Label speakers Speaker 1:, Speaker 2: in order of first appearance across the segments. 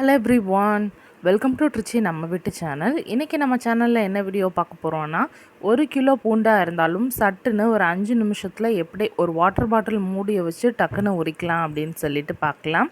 Speaker 1: Hello everyone. Welcome to Trichy நம்ம வீட்டு channel இன்றைக்கி நம்ம சேனலில் என்ன வீடியோ பார்க்க போகிறோன்னா ஒரு கிலோ பூண்டாக இருந்தாலும் சட்டுன்னு ஒரு அஞ்சு நிமிஷத்தில் எப்படி ஒரு வாட்டர் பாட்டில் மூடியை வச்சு டக்குன்னு உரிக்கலாம் அப்படின்னு சொல்லிட்டு பார்க்கலாம்.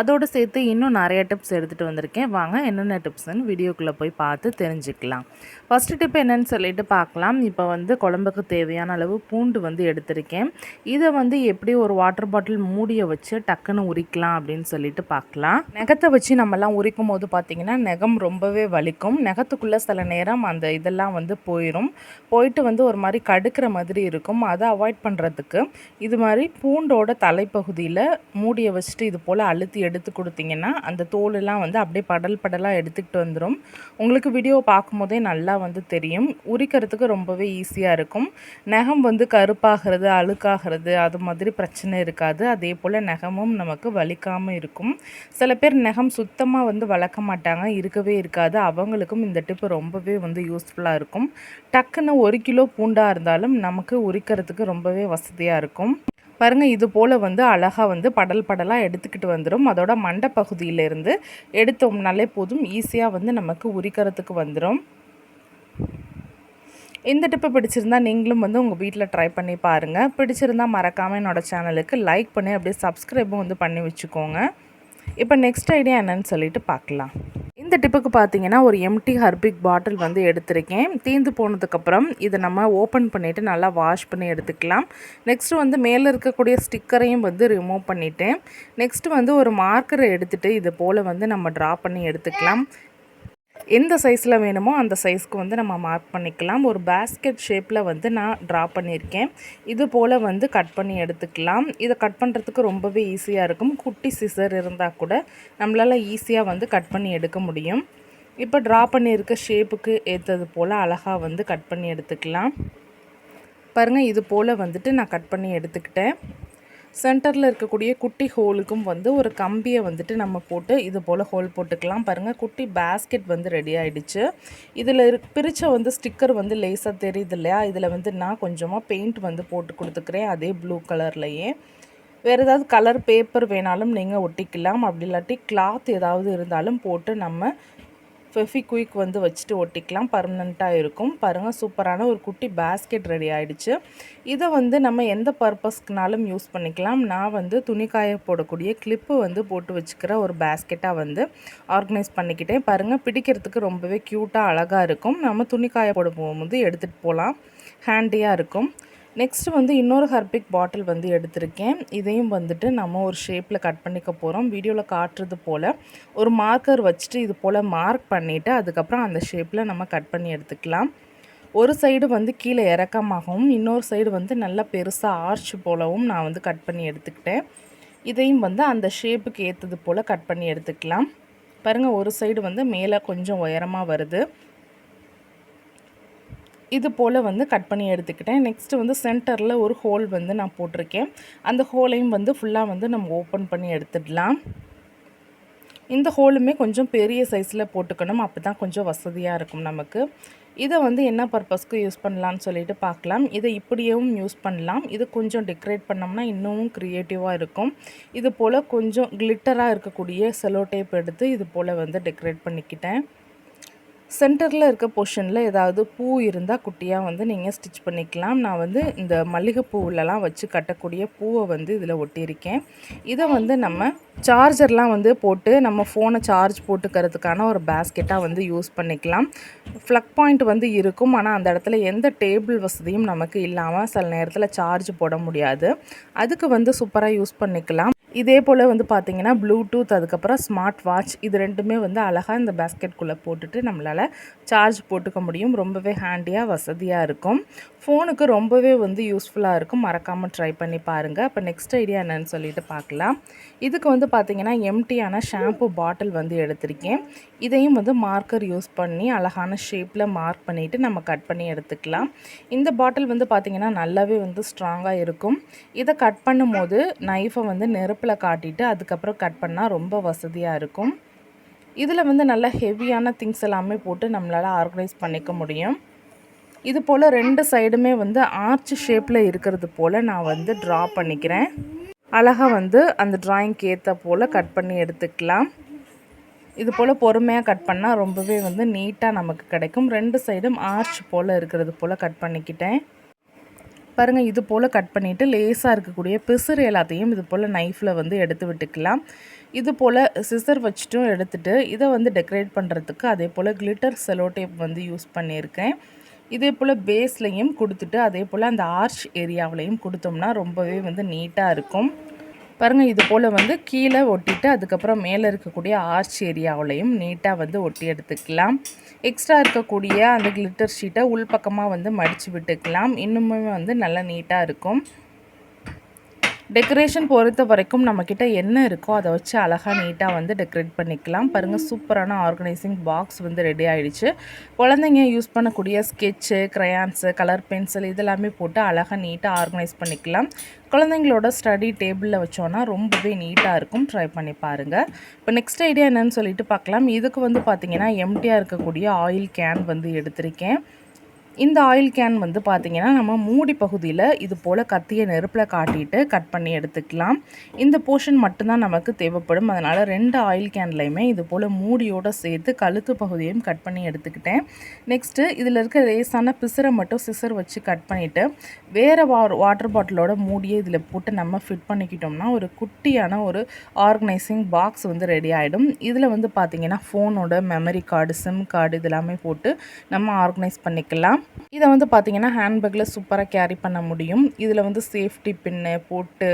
Speaker 1: அதோடு சேர்த்து இன்னும் நிறைய டிப்ஸ் எடுத்துகிட்டு வந்திருக்கேன். வாங்க என்னென்ன டிப்ஸ்ன்னு வீடியோக்குள்ளே போய் பார்த்து தெரிஞ்சுக்கலாம். ஃபஸ்ட்டு டிப் என்னன்னு சொல்லிட்டு பார்க்கலாம். இப்போ வந்து குழம்புக்கு தேவையான அளவு பூண்டு வந்து எடுத்திருக்கேன். இதை வந்து எப்படி ஒரு வாட்டர் பாட்டில் மூடியை வச்சு டக்குன்னு உரிக்கலாம் அப்படின்னு சொல்லிட்டு பார்க்கலாம். நெகத்தை வச்சு நம்மலாம் உரிக்கும் போது பார்த்திங்கன்னா நகம் ரொம்பவே வலிக்கும். நகத்துக்குள்ளே சில நேரம் அந்த இதெல்லாம் வந்து போயிடும் போயிட்டு வந்து ஒரு மாதிரி கடுக்கிற மாதிரி இருக்கும். அதை அவாய்ட் பண்ணுறதுக்கு இது மாதிரி பூண்டோட தலைப்பகுதியில் மூடியை வச்சுட்டு இது போல் அழுத்தி எடுத்து கொடுத்தீங்கன்னா அந்த தோலெல்லாம் வந்து அப்படியே படல் படலாக எடுத்துக்கிட்டு வந்துடும் உங்களுக்கு வீடியோ பார்க்கும்போதே நல்லா வந்து தெரியும். உரிக்கிறதுக்கு ரொம்பவே ஈஸியாக இருக்கும். நகம் வந்து கருப்பாகிறது அழுக்காகிறது அது மாதிரி பிரச்சனை இருக்காது. அதே போல் நகமும் நமக்கு வலிக்காமல் இருக்கும். சில பேர் நகம் சுத்தமாக வந்து வளர்க்க மாட்டாங்க. இருக்கவே இருக்காது. அவங்களுக்கும் இந்த டிப்பு ரொம்பவே வந்து யூஸ்ஃபுல்லாக இருக்கும். டக்குன்னு ஒரு கிலோ பூண்டாக இருந்தாலும் நமக்கு உரிக்கிறதுக்கு ரொம்பவே வசதியாக இருக்கும். பாருங்கள் இது போல் வந்து அழகாக வந்து படல் படலாக எடுத்துக்கிட்டு வந்துடும் அதோட மண்டை பகுதியிலேருந்து எடுத்தோம்னாலே போதும் ஈஸியாக வந்து நமக்கு உரிக்கிறதுக்கு வந்துடும் இந்த டிப்பு பிடிச்சிருந்தா நீங்களும் வந்து உங்கள் வீட்டில் ட்ரை பண்ணி பாருங்கள் பிடிச்சிருந்தா மறக்காமல் என்னோடய சேனலுக்கு லைக் பண்ணி அப்படியே சப்ஸ்கிரைபும் வந்து பண்ணி வச்சுக்கோங்க. இப்போ நெக்ஸ்ட் ஐடியா என்னன்னு சொல்லிட்டு பார்க்கலாம் இந்த டிப்புக்கு பார்த்தீங்கன்னா ஒரு எம்டி ஹர்பிக் பாட்டில் வந்து எடுத்திருக்கேன். தீந்து போனதுக்கப்புறம் இதை நம்ம ஓப்பன் பண்ணிவிட்டு நல்லா வாஷ் பண்ணி எடுத்துக்கலாம். நெக்ஸ்ட்டு வந்து மேலே இருக்கக்கூடிய ஸ்டிக்கரையும் வந்து ரிமூவ் பண்ணிவிட்டேன் நெக்ஸ்ட்டு வந்து ஒரு மார்க்கரை எடுத்துகிட்டு இது போல் வந்து நம்ம ட்ரா பண்ணி எடுத்துக்கலாம். எந்த சைஸில் வேணுமோ அந்த சைஸ்க்கு வந்து நம்ம மார்க் பண்ணிக்கலாம். ஒரு பேஸ்கெட் ஷேப்பில் வந்து நான் ட்ரா பண்ணியிருக்கேன். இது போல் வந்து கட் பண்ணி எடுத்துக்கலாம். இதை கட் பண்ணுறதுக்கு ரொம்பவே ஈஸியாக இருக்கும். குட்டி சிசர் இருந்தால் கூட நம்மளால் ஈஸியாக வந்து கட் பண்ணி எடுக்க முடியும். இப்போ ட்ரா பண்ணியிருக்க ஷேப்புக்கு ஏற்றது போல் அழகாக வந்து கட் பண்ணி எடுத்துக்கலாம். பாருங்கள் இது போல் வந்துட்டு நான் கட் பண்ணி எடுத்துக்கிட்டேன். சென்டரில் இருக்கக்கூடிய குட்டி ஹோலுக்கும் வந்து ஒரு கம்பியை வந்துட்டு நம்ம போட்டு இது போல் ஹோல் போட்டுக்கலாம். பாருங்கள் குட்டி பேஸ்கெட் வந்து ரெடி ஆகிடுச்சு இதில் இரு பிரித்த வந்து ஸ்டிக்கர் வந்து லேஸாக தெரியுது இல்லையா? இதில் வந்து நான் கொஞ்சமாக பெயிண்ட் வந்து போட்டு கொடுத்துக்கிறேன் அதே ப்ளூ கலர்லையே வேறு ஏதாவது கலர் பேப்பர் வேணாலும் நீங்கள் ஒட்டிக்கலாம். அப்படி இல்லாட்டி கிளாத் ஏதாவது இருந்தாலும் போட்டு நம்ம ஃபெஃபிக்விக் வந்து வச்சுட்டு ஒட்டிக்கலாம். பர்மனெண்ட்டாக இருக்கும். பாருங்கள் சூப்பரான ஒரு குட்டி பேஸ்கெட் ரெடி ஆகிடுச்சு இதை வந்து நம்ம எந்த பர்பஸ்க்குனாலும் யூஸ் பண்ணிக்கலாம். நான் வந்து துணிக்காய போடக்கூடிய கிளிப்பு வந்து போட்டு வச்சுக்கிற ஒரு பேஸ்கெட்டாக வந்து ஆர்கனைஸ் பண்ணிக்கிட்டேன். பாருங்கள் பிடிக்கிறதுக்கு ரொம்பவே க்யூட்டாக அழகாக இருக்கும். நம்ம துணிக்காய போட போகும்போது எடுத்துகிட்டு போகலாம். ஹேண்டியாக இருக்கும். நெக்ஸ்ட்டு வந்து இன்னொரு ஹர்பிக் பாட்டில் வந்து எடுத்திருக்கேன். இதையும் வந்துட்டு நம்ம ஒரு ஷேப்பில் கட் பண்ணிக்க போகிறோம் வீடியோவில் காட்டுறது போல். ஒரு மார்க்கர் வச்சுட்டு இது போல் மார்க் பண்ணிவிட்டு அதுக்கப்புறம் அந்த ஷேப்பில் நம்ம கட் பண்ணி எடுத்துக்கலாம். ஒரு சைடு வந்து கீழே இறக்கமாகவும் இன்னொரு சைடு வந்து நல்லா பெருசாக ஆர்ச் போலவும் நான் வந்து கட் பண்ணி எடுத்துக்கிட்டேன். இதையும் வந்து அந்த ஷேப்புக்கு ஏற்றது போல் கட் பண்ணி எடுத்துக்கலாம். பாருங்கள் ஒரு சைடு வந்து மேலே கொஞ்சம் உயரமாக வருது. இது போல் வந்து கட் பண்ணி எடுத்துக்கிட்டேன். நெக்ஸ்ட்டு வந்து சென்டரில் ஒரு ஹோல் வந்து நான் போட்டிருக்கேன். அந்த ஹோலையும் வந்து ஃபுல்லாக வந்து நம்ம ஓப்பன் பண்ணி எடுத்துடலாம். இந்த ஹோலுமே கொஞ்சம் பெரிய சைஸில் போட்டுக்கணும். அப்போ தான் கொஞ்சம் வசதியாக இருக்கும் நமக்கு. இதை வந்து என்ன பர்பஸ்க்கு யூஸ் பண்ணலான்னு சொல்லிட்டு பார்க்கலாம். இதை இப்படியும் யூஸ் பண்ணலாம். இது கொஞ்சம் டெக்கரேட் பண்ணோம்னா இன்னமும் க்ரியேட்டிவாக இருக்கும். இது போல் கொஞ்சம் கிளிட்டராக இருக்கக்கூடிய செலோ டேப் எடுத்து இது போல் வந்து டெக்கரேட் பண்ணிக்கிட்டேன். சென்டரில் இருக்க போர்ஷனில் ஏதாவது பூ இருந்தால் குட்டியாக வந்து நீங்கள் ஸ்டிச் பண்ணிக்கலாம். நான் வந்து இந்த மல்லிகைப்பூவிலலாம் வச்சு கட்டக்கூடிய பூவை வந்து இதில் ஒட்டியிருக்கேன். இதை வந்து நம்ம சார்ஜர்லாம் வந்து போட்டு நம்ம ஃபோனை சார்ஜ் போட்டுக்கிறதுக்கான ஒரு பேஸ்கெட்டாக வந்து யூஸ் பண்ணிக்கலாம். ஃப்ளக் பாயிண்ட் வந்து இருக்கும். ஆனால் அந்த இடத்துல எந்த டேபிள் வசதியும் நமக்கு இல்லாமல் சில நேரத்தில் சார்ஜ் போட முடியாது. அதுக்கு வந்து சூப்பராக யூஸ் பண்ணிக்கலாம். இதே போல் வந்து பார்த்திங்கன்னா ப்ளூடூத் அதுக்கப்புறம் ஸ்மார்ட் வாட்ச் இது ரெண்டுமே வந்து அழகாக இந்த பேஸ்கெட்குள்ளே போட்டுட்டு நம்மளால் சார்ஜ் போட்டுக்க முடியும். ரொம்பவே ஹேண்டியாக வசதியாக இருக்கும். ஃபோனுக்கு ரொம்பவே வந்து யூஸ்ஃபுல்லாக இருக்கும். மறக்காமல் ட்ரை பண்ணி பாருங்கள் அப்போ நெக்ஸ்ட் ஐடியா என்னென்னு சொல்லிட்டு பார்க்கலாம் இதுக்கு வந்து பார்த்திங்கன்னா எம்டியான ஷாம்பு பாட்டில் வந்து எடுத்திருக்கேன். இதையும் வந்து மார்க்கர் யூஸ் பண்ணி அழகான ஷேப்பில் மார்க் பண்ணிவிட்டு நம்ம கட் பண்ணி எடுத்துக்கலாம். இந்த பாட்டில் வந்து பார்த்திங்கன்னா நல்லாவே வந்து ஸ்ட்ராங்காக இருக்கும். இதை கட் பண்ணும் போது நைஃபை வந்து நெருப்பில் காட்டிட்டு அதுக்கப்புறம் கட் பண்ணால் ரொம்ப வசதியாக இருக்கும். இதில் வந்து நல்லா ஹெவியான திங்ஸ் எல்லாமே போட்டு நம்மளால் ஆர்கனைஸ் பண்ணிக்க முடியும். இது போல் ரெண்டு சைடுமே வந்து ஆர்ச் ஷேப்பில் இருக்கிறது போல் நான் வந்து ட்ரா பண்ணிக்கிறேன். அழகாக வந்து அந்த ட்ராயிங்க்கு ஏற்ற போல் கட் பண்ணி எடுத்துக்கலாம். இது போல் பொறுமையாக கட் பண்ணால் ரொம்பவே வந்து நீட்டாக நமக்கு கிடைக்கும். ரெண்டு சைடும் ஆர்ச் போல் இருக்கிறது போல் கட் பண்ணிக்கிட்டேன். பாருங்கள் இது போல் கட் பண்ணிவிட்டு லேஸாக இருக்கக்கூடிய பிசுறு எல்லாத்தையும் இது போல் நைஃப்பில் வந்து எடுத்து விட்டுக்கலாம். இது போல் சிசர் வச்சுட்டும் எடுத்துகிட்டு இதை வந்து டெக்கரேட் பண்ணுறதுக்கு அதே போல் கிளிட்டர் செலோ டேப் வந்து யூஸ் பண்ணியிருக்கேன். இதே போல் பேஸ்லையும் கொடுத்துட்டு அதே போல் அந்த ஆர்ச் ஏரியாவிலையும் கொடுத்தோம்னா ரொம்பவே வந்து நீட்டாக இருக்கும். பாருங்கள் இது போல் வந்து கீழே ஒட்டிட்டு அதுக்கப்புறம் மேலே இருக்கக்கூடிய ஆர்ச் ஏரியாவிலையும் நீட்டாக வந்து ஒட்டி எடுத்துக்கலாம். எக்ஸ்ட்ரா இருக்கக்கூடிய அந்த கிளிட்டர் ஷீட்டை உள்பக்கமாக வந்து மடித்து விட்டுக்கலாம். இன்னுமே வந்து நல்லா நீட்டாக இருக்கும். டெக்கரேஷன் பொறுத்த வரைக்கும் நம்மக்கிட்ட என்ன இருக்கோ அதை வச்சு அழகாக நீட்டாக வந்து டெக்கரேட் பண்ணிக்கலாம். பாருங்கள் சூப்பரான ஆர்கனைசிங் பாக்ஸ் வந்து ரெடி ஆகிடுச்சு குழந்தைங்க யூஸ் பண்ணக்கூடிய ஸ்கெட்சு க்ரையான்ஸு கலர் பென்சில் இதெல்லாமே போட்டு அழகாக நீட்டாக ஆர்கனைஸ் பண்ணிக்கலாம். குழந்தைங்களோட ஸ்டடி டேபிளில் வச்சோன்னா ரொம்பவே நீட்டாக இருக்கும். ட்ரை பண்ணி பாருங்கள் இப்போ நெக்ஸ்ட் ஐடியா என்னென்னு சொல்லிட்டு பார்க்கலாம். இதுக்கு வந்து பார்த்திங்கன்னா எம்டியாக இருக்கக்கூடிய ஆயில் கேன் வந்து எடுத்திருக்கேன். இந்த ஆயில் கேன் வந்து பார்த்திங்கன்னா நம்ம மூடி பகுதியில் இது போல் கத்தியை நெருப்பில் காட்டிட்டு கட் பண்ணி எடுத்துக்கலாம். இந்த போர்ஷன் மட்டும்தான் நமக்கு தேவைப்படும். அதனால் ரெண்டு ஆயில் கேன்லையுமே இது போல் மூடியோடு சேர்த்து கழுத்து பகுதியையும் கட் பண்ணி எடுத்துக்கிட்டேன். நெக்ஸ்ட்டு இதில் இருக்க ரேஸான பிசரை மட்டும் சிசர் வச்சு கட் பண்ணிவிட்டு வேறு வா வாட்டர் பாட்டிலோட மூடியை இதில் போட்டு நம்ம ஃபிட் பண்ணிக்கிட்டோம்னா ஒரு குட்டியான ஒரு ஆர்கனைசிங் பாக்ஸ் வந்து ரெடி ஆகிடும் இதில் வந்து பார்த்திங்கன்னா ஃபோனோட மெமரி கார்டு சிம் கார்டு இதெல்லாமே போட்டு நம்ம ஆர்கனைஸ் பண்ணிக்கலாம். இதை வந்து பார்த்திங்கன்னா ஹேண்ட்பேக்கில் சூப்பராக கேரி பண்ண முடியும். இதில் வந்து சேஃப்டி பின்னு போட்டு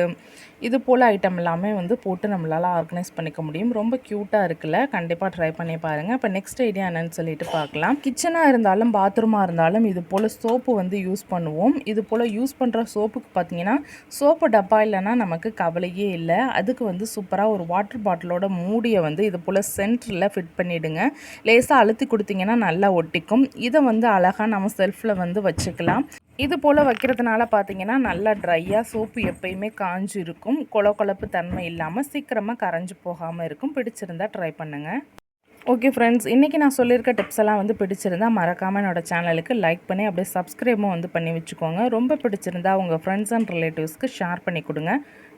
Speaker 1: இது போல் ஐட்டம் எல்லாமே வந்து போட்டு நம்மளால் ஆர்கனைஸ் பண்ணிக்க முடியும். ரொம்ப க்யூட்டாக இருக்குல்ல? கண்டிப்பாக ட்ரை பண்ணி பாருங்கள் இப்போ நெக்ஸ்ட் ஐடியா என்னன்னு சொல்லிட்டு பார்க்கலாம். கிச்சனாக இருந்தாலும் பாத்ரூமாக இருந்தாலும் இது போல் சோப்பு வந்து யூஸ் பண்ணுவோம். இது போல் யூஸ் பண்ணுற சோப்புக்கு பார்த்தீங்கன்னா சோப்பு டப்பா இல்லைன்னா நமக்கு கவலையே இல்லை. அதுக்கு வந்து சூப்பராக ஒரு வாட்டர் பாட்டிலோட மூடியை வந்து இது போல் சென்டரில் ஃபிட் பண்ணிவிடுங்க லேசாக அழுத்தி கொடுத்தீங்கன்னா நல்லா ஒட்டிக்கும். இதை வந்து அழகாக நம்ம செல்ஃபில் வந்து வச்சுக்கலாம். இது போல் வைக்கிறதுனால பார்த்தீங்கன்னா நல்லா ட்ரையாக சோப்பு எப்பயுமே காஞ்சு இருக்கும் கொல கொழப்பு தன்மை இல்லாமல் சீக்கிரமாக கரைஞ்சி போகாமல் இருக்கும். பிடிச்சிருந்தா ட்ரை பண்ணுங்கள் ஓகே ஃப்ரெண்ட்ஸ் இன்றைக்கி நான் சொல்லியிருக்க டிப்ஸ் எல்லாம் வந்து பிடிச்சிருந்தா மறக்காமல் என்னோடய சேனலுக்கு லைக் பண்ணி அப்படியே சப்ஸ்கிரைபும் வந்து பண்ணி வச்சுக்கோங்க. ரொம்ப பிடிச்சிருந்தா உங்கள் ஃப்ரெண்ட்ஸ் அண்ட் ரிலேட்டிவ்ஸ்க்கு ஷேர் பண்ணி கொடுங்க.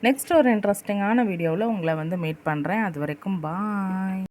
Speaker 1: நெக்ஸ்ட் ஒரு இன்ட்ரெஸ்டிங்கான வீடியோவில் உங்களை வந்து மீட் பண்ணுறேன் அது வரைக்கும் பாய்